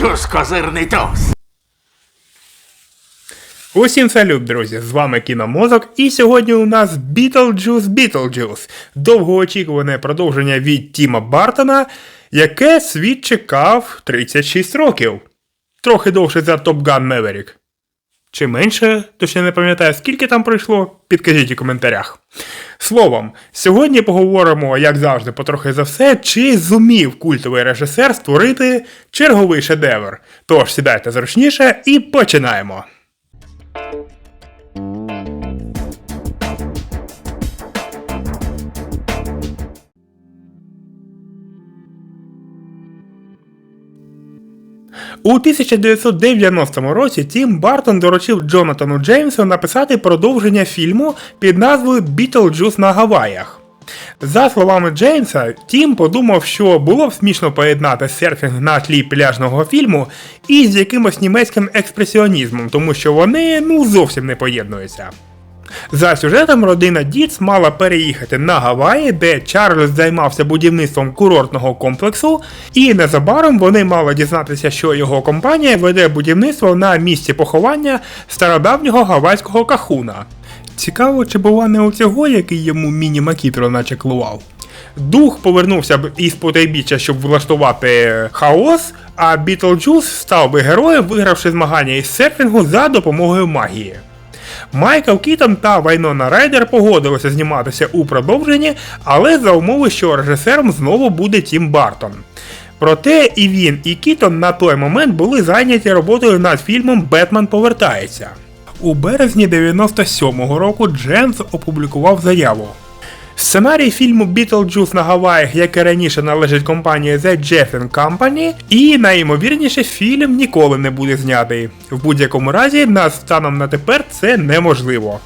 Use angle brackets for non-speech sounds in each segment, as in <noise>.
Бітлджус козирний туз. Усім салют, друзі! З вами Кіномозок, і сьогодні у нас Beetlejuice Beetlejuice, довгоочікуване продовження від Тіма Бартона, яке світ чекав 36 років. Трохи довше за Top Gun Maverick. Чи менше, точно не пам'ятаю, скільки там пройшло, підкажіть у коментарях. Словом, сьогодні поговоримо, як завжди, потрохи за все, чи зумів культовий режисер створити черговий шедевр. Тож сідайте зручніше і починаємо. У 1990 році Тім Бартон доручив Джонатану Джеймсу написати продовження фільму під назвою Бітлджус на Гаваях. За словами Джеймса, Тім подумав, що було б смішно поєднати серфінг на тлі пляжного фільму із якимось німецьким експресіонізмом, тому що вони ну зовсім не поєднуються. За сюжетом родина Діц мала переїхати на Гаваї, де Чарльз займався будівництвом курортного комплексу, і незабаром вони мали дізнатися, що його компанія веде будівництво на місці поховання стародавнього гавайського кахуна. Цікаво, чи бува не у цього, який йому міні-макітро наче клував. Дух повернувся б із потайбіччя, щоб влаштувати хаос, а Бітлджус став би героєм, вигравши змагання із серфінгу за допомогою магії. Майкл Кітон та Вайнона Райдер погодилися зніматися у продовженні, але за умови, що режисером знову буде Тім Бартон. Проте і він, і Кітон на той момент були зайняті роботою над фільмом Бетмен повертається. У березні 97-го року Дженс опублікував заяву. Сценарій фільму Бітлджус на Гаваях, і раніше належить компанії The Jeff Company, і найімовірніше фільм ніколи не буде знятий. В будь-якому разі, на станом на тепер це неможливо.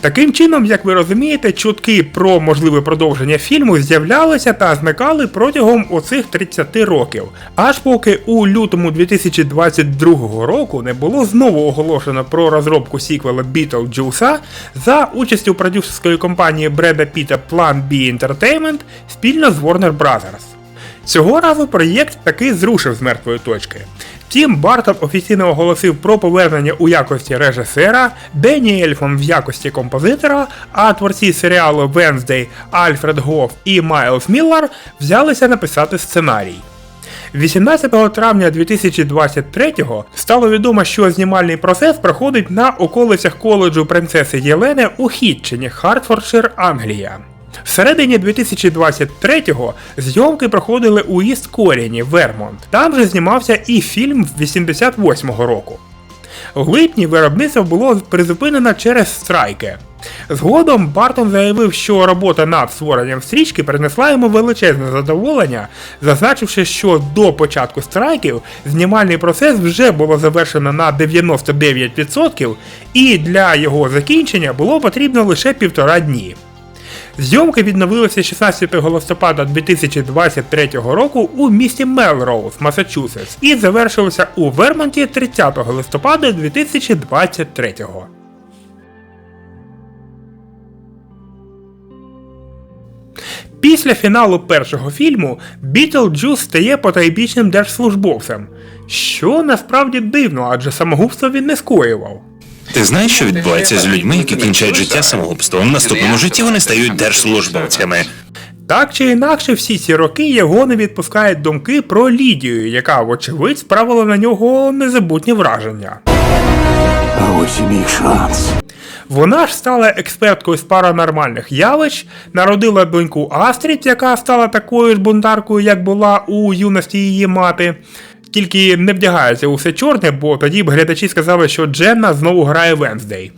Таким чином, як ви розумієте, чутки про можливе продовження фільму з'являлися та зникали протягом оцих 30 років, аж поки у лютому 2022 року не було знову оголошено про розробку сіквела Бітлджуса за участю продюсерської компанії Бреда Піта Plan B Entertainment спільно з Warner Brothers. Цього разу проєкт таки зрушив з мертвої точки. Тім Бартон офіційно оголосив про повернення у якості режисера, Денні Ельфон в якості композитора, а творці серіалу Wednesday Альфред Гоф і Майлз Міллар взялися написати сценарій. 18 травня 2023-го стало відомо, що знімальний процес проходить на околицях коледжу принцеси Єлени у Хітчині, Хартфордшир, Англія. Всередині 2023-го зйомки проходили у Іст Коріні, Вермонт. Там же знімався і фільм 88-го року. В липні виробництво було призупинено через страйки. Згодом Бартон заявив, що робота над створенням стрічки принесла йому величезне задоволення, зазначивши, що до початку страйків знімальний процес вже було завершено на 99%, і для його закінчення було потрібно лише півтора дні. Зйомки відновилися 16 листопада 2023 року у місті Мелроуз, Масачусетс, і завершилися у Вермонті 30 листопада 2023. Після фіналу першого фільму Бітлджус стає потайбічним держслужбовцем, що насправді дивно, адже самогубство він не скоював. Ти знаєш, що відбувається з людьми, які кінчають життя самогубством? В наступному житті вони стають держслужбовцями. Так чи інакше, всі ці роки його не відпускають думки про Лідію, яка, вочевидь, справила на нього незабутні враження. А ось і мій шанс. Вона ж стала експерткою з паранормальних явищ, народила доньку Астрід, яка стала такою ж бунтаркою, як була у юності її мати. Тільки не вдягається у все чорне, бо тоді б глядачі сказали, що Дженна знову грає Венздей.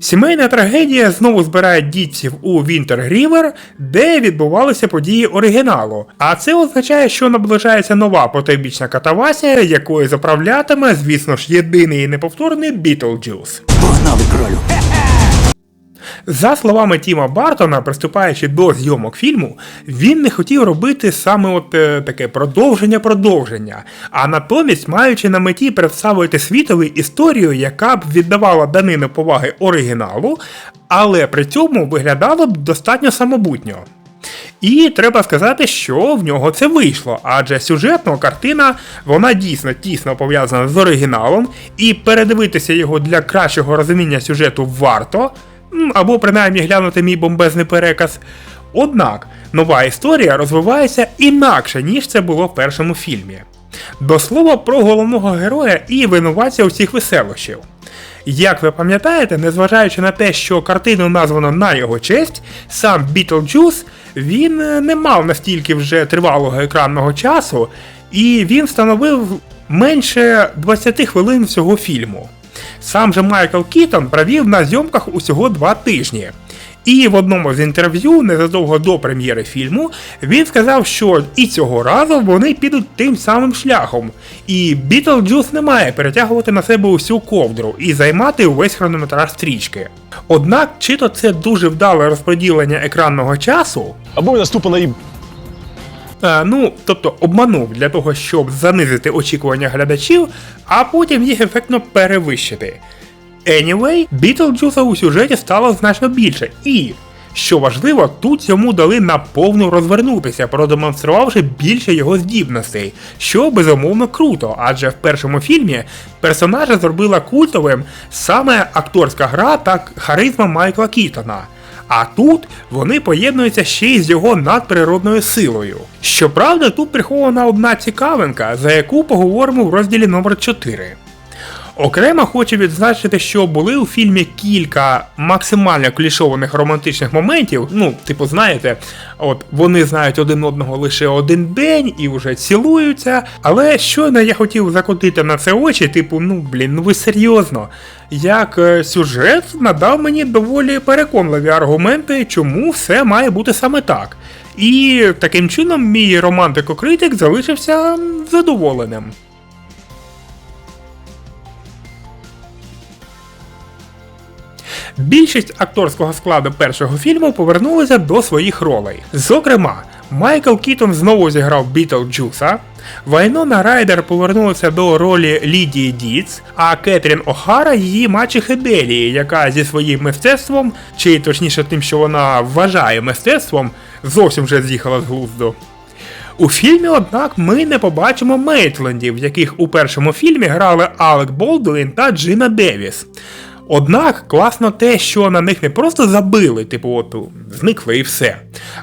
Сімейна трагедія знову збирає дітців у Вінтер Грівер, де відбувалися події оригіналу. А це означає, що наближається нова потойбічна катавасія, якою заправлятиме, звісно ж, єдиний і неповторний Бітлджус. Погнали кролю. За словами Тіма Бартона, приступаючи до зйомок фільму, він не хотів робити саме от е, таке продовження-продовження, а натомість маючи на меті представити світові історію, яка б віддавала данину поваги оригіналу, але при цьому виглядала б достатньо самобутньо. І треба сказати, що в нього це вийшло, адже сюжетно картина вона дійсно тісно пов'язана з оригіналом, і передивитися його для кращого розуміння сюжету варто, або принаймні глянути мій бомбезний переказ. Однак нова історія розвивається інакше, ніж це було в першому фільмі. До слова про головного героя і винуватця усіх веселощів. Як ви пам'ятаєте, незважаючи на те, що картину названо на його честь, сам Бітлджус він е, не мав настільки вже тривалого екранного часу, і він становив менше 20 хвилин всього фільму. Сам же Майкл Кітон провів на зйомках усього два тижні. І в одному з інтерв'ю, незадовго до прем'єри фільму, він сказав, що і цього разу вони підуть тим самим шляхом, і Бітлджус не має перетягувати на себе усю ковдру і займати увесь хронометраж стрічки. Однак, чи то це дуже вдале розподілення екранного часу, Або наступа Е, ну, тобто обманув для того, щоб занизити очікування глядачів, а потім їх ефектно перевищити. Anyway, Бітлджуса у сюжеті стало значно більше, і, що важливо, тут йому дали наповну розвернутися, продемонструвавши більше його здібностей, що безумовно круто, адже в першому фільмі персонажа зробила культовим саме акторська гра та харизма Майкла Кітона. А тут вони поєднуються ще й з його надприродною силою. Щоправда, тут прихована одна цікавинка, за яку поговоримо в розділі номер 4 Окремо хочу відзначити, що були у фільмі кілька максимально клішованих романтичних моментів. Ну, типу, знаєте, от вони знають один одного лише один день і вже цілуються. Але щойно я хотів закотити на це очі, типу, ну блін, ну ви серйозно. Як е, сюжет надав мені доволі переконливі аргументи, чому все має бути саме так. І таким чином мій романтико-критик залишився задоволеним. Більшість акторського складу першого фільму повернулися до своїх ролей. Зокрема, Майкл Кітон знову зіграв Бітлджуса, Вайнона Райдер повернулася до ролі Лідії Діц, а Кетрін О'Хара її мачехи Делії, яка зі своїм мистецтвом, чи точніше тим, що вона вважає мистецтвом, зовсім вже з'їхала з глузду. У фільмі, однак, ми не побачимо Мейтлендів, яких у першому фільмі грали Алек Болдуін та Джина Девіс. Однак класно те, що на них не просто забили, типу, от зникли і все.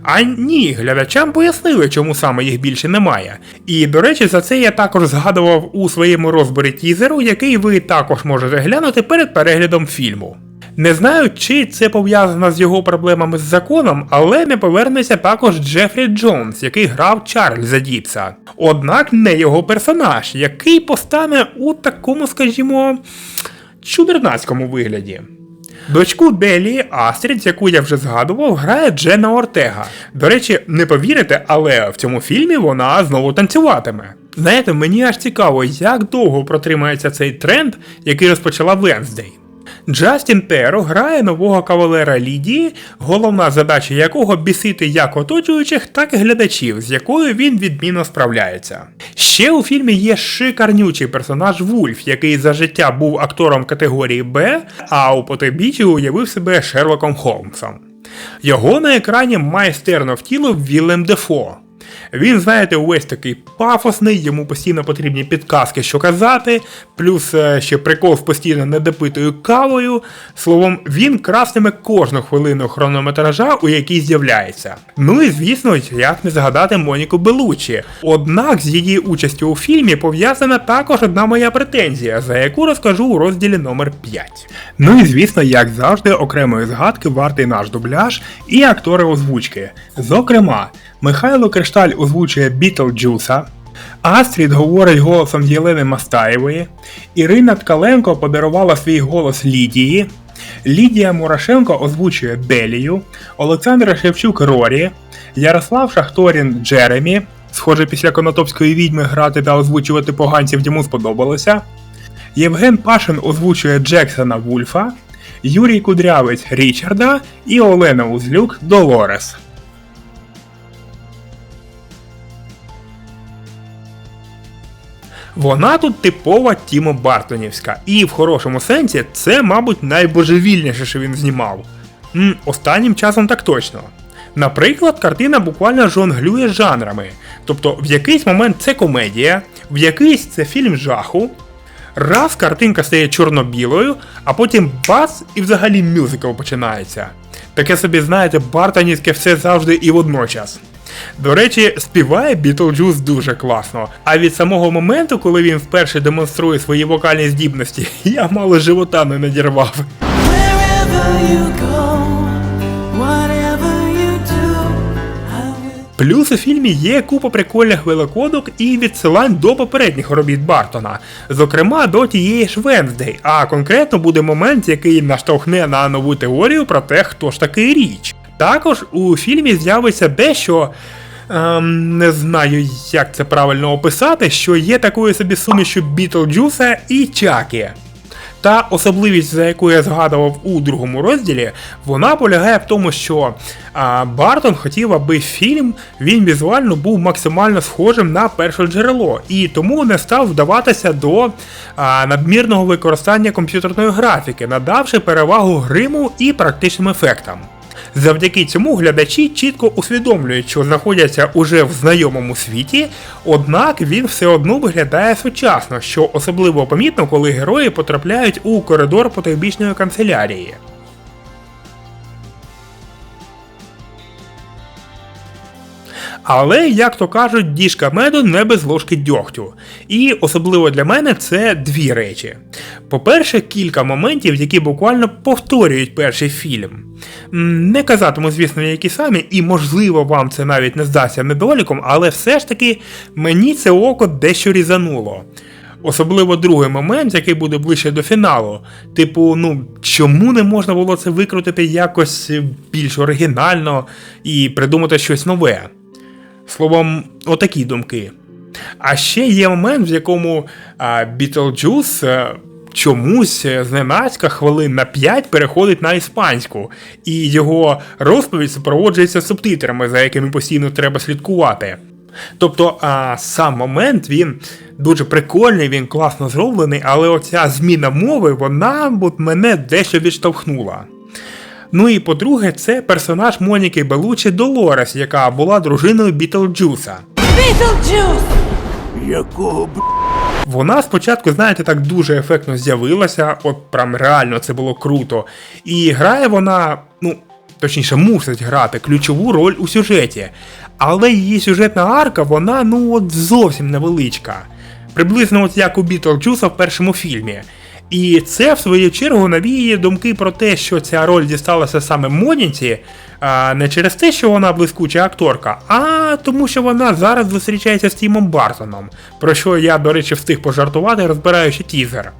А ні, глядачам пояснили, чому саме їх більше немає. І до речі, за це я також згадував у своєму розборі тізеру, який ви також можете глянути перед переглядом фільму. Не знаю, чи це пов'язано з його проблемами з законом, але не повернеться також Джефрі Джонс, який грав Чарльза Діпса. Однак не його персонаж, який постане у такому, скажімо, чудернацькому вигляді. Дочку Делі Астрід, яку я вже згадував, грає Джена Ортега. До речі, не повірите, але в цьому фільмі вона знову танцюватиме. Знаєте, мені аж цікаво, як довго протримається цей тренд, який розпочала Венздей. Джастін Теро грає нового кавалера Лідії, головна задача якого бісити як оточуючих, так і глядачів, з якою він відмінно справляється. Ще у фільмі є шикарнючий персонаж Вульф, який за життя був актором категорії Б, а у потойбіччі уявив себе Шерлоком Холмсом. Його на екрані майстерно втілив Вілем Дефо. Він, знаєте, увесь такий пафосний, йому постійно потрібні підказки, що казати, плюс е, ще прикол з постійно недопитою кавою. Словом, він красниме кожну хвилину хронометража, у якій з'являється. Ну і звісно, як не згадати Моніку Белучі. Однак з її участю у фільмі пов'язана також одна моя претензія, за яку розкажу у розділі номер 5. Ну і звісно, як завжди, окремої згадки вартий наш дубляж і актори озвучки. Зокрема, Михайло Кришталь озвучує Бітлджуса, Астрід говорить голосом Єлени Мастаєвої, Ірина Ткаленко подарувала свій голос Лідії, Лідія Мурашенко озвучує Делію, Олександр Шевчук Рорі, Ярослав Шахторін Джеремі. Схоже, після Конотопської відьми грати та озвучувати поганців йому сподобалося. Євген Пашин озвучує Джексона Вульфа, Юрій Кудрявець Річарда і Олена Узлюк Долорес. Вона тут типова Тімо Бартонівська, і в хорошому сенсі це, мабуть, найбожевільніше, що він знімав. М, останнім часом так точно. Наприклад, картина буквально жонглює жанрами. Тобто в якийсь момент це комедія, в якийсь це фільм жаху. Раз картинка стає чорно-білою, а потім бац і взагалі мюзикл починається. Таке собі, знаєте, бартонівське все завжди і водночас. До речі, співає Бітлджус дуже класно. А від самого моменту, коли він вперше демонструє свої вокальні здібності, <laughs> я мало живота не надірвав. Плюс у фільмі є купа прикольних великодок і відсилань до попередніх робіт Бартона, зокрема до тієї ж Венздей, а конкретно буде момент, який наштовхне на нову теорію про те, хто ж такий річ. Також у фільмі з'явиться дещо. Ем, не знаю, як це правильно описати, що є такою собі сумішю Бітлджуса і Чакі. Та особливість, за яку я згадував у другому розділі, вона полягає в тому, що а, Бартон хотів, аби фільм він візуально був максимально схожим на перше джерело, і тому не став вдаватися до а, надмірного використання комп'ютерної графіки, надавши перевагу гриму і практичним ефектам. Завдяки цьому глядачі чітко усвідомлюють, що знаходяться уже в знайомому світі, однак він все одно виглядає сучасно, що особливо помітно, коли герої потрапляють у коридор потойбічної канцелярії. Але, як то кажуть, діжка меду не без ложки дьогтю. І особливо для мене це дві речі. По-перше, кілька моментів, які буквально повторюють перший фільм. Не казатиму, звісно, які самі, і можливо вам це навіть не здасться недоліком, але все ж таки мені це око дещо різануло. Особливо другий момент, який буде ближче до фіналу. Типу, ну чому не можна було це викрутити якось більш оригінально і придумати щось нове? Словом, отакі думки. А ще є момент, в якому Бітлджус чомусь е, зненацька хвилин на 5 переходить на іспанську, і його розповідь супроводжується субтитрами, за якими постійно треба слідкувати. Тобто, а, сам момент він дуже прикольний, він класно зроблений, але оця зміна мови, вона от мене дещо відштовхнула. Ну і по-друге, це персонаж Моніки Белучі Долорес, яка була дружиною Бітлджуса. Beetlejuice! Якого б. Вона спочатку, знаєте, так дуже ефектно з'явилася, от прям реально це було круто. І грає вона, ну, точніше, мусить грати ключову роль у сюжеті. Але її сюжетна арка, вона ну от зовсім невеличка. Приблизно от як у Бітлджуса в першому фільмі. І це, в свою чергу, навіює думки про те, що ця роль дісталася саме Моніці, а не через те, що вона блискуча акторка, а тому, що вона зараз зустрічається з Тімом Бартоном, про що я, до речі, встиг пожартувати, розбираючи тізер.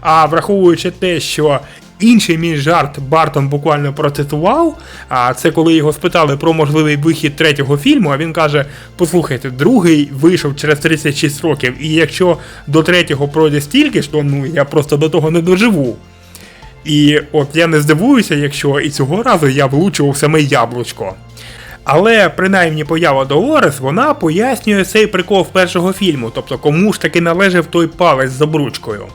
А враховуючи те, що інший мій жарт Бартон буквально процитував, а це коли його спитали про можливий вихід третього фільму, а він каже: послухайте, другий вийшов через 36 років, і якщо до третього пройде стільки ж, то ну я просто до того не доживу. І от я не здивуюся, якщо і цього разу я влучив у саме яблучко. Але принаймні поява Долорес, вона пояснює цей прикол першого фільму, тобто кому ж таки належав той палець з обручкою.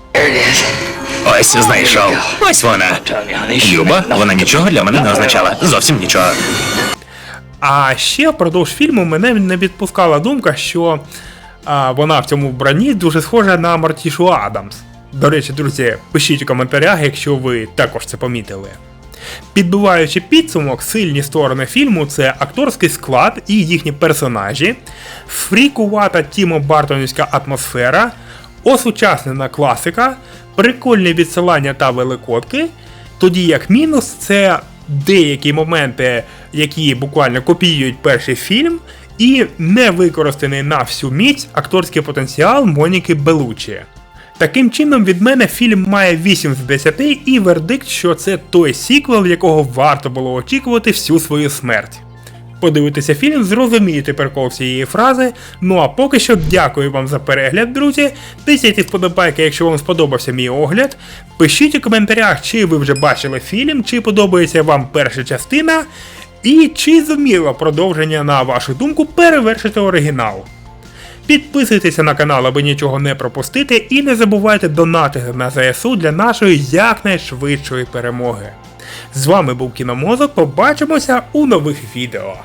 Ось знайшов. Ось вона. Люба, вона нічого для мене не означала. Зовсім нічого. А ще впродовж фільму мене не відпускала думка, що а, вона в цьому вбранні дуже схожа на Мартішу Адамс. До речі, друзі, пишіть у коментарях, якщо ви також це помітили. Підбиваючи підсумок, сильні сторони фільму це акторський склад і їхні персонажі, фрікувата Тімо Бартонівська атмосфера, осучаснена класика, прикольні відсилання та великодки. Тоді як мінус, це деякі моменти, які буквально копіюють перший фільм, і не використаний на всю міць акторський потенціал Моніки Белучі. Таким чином, від мене фільм має 8 з 10 і вердикт, що це той сіквел, якого варто було очікувати всю свою смерть. Подивитися фільм, зрозумієте прикол цієї фрази. Ну а поки що дякую вам за перегляд, друзі. Тисяйте вподобайки, якщо вам сподобався мій огляд. Пишіть у коментарях, чи ви вже бачили фільм, чи подобається вам перша частина, і чи зуміло продовження, на вашу думку, перевершити оригінал. Підписуйтеся на канал, аби нічого не пропустити, і не забувайте донатити на ЗСУ для нашої якнайшвидшої перемоги. З вами був Кіномозок. Побачимося у нових відео.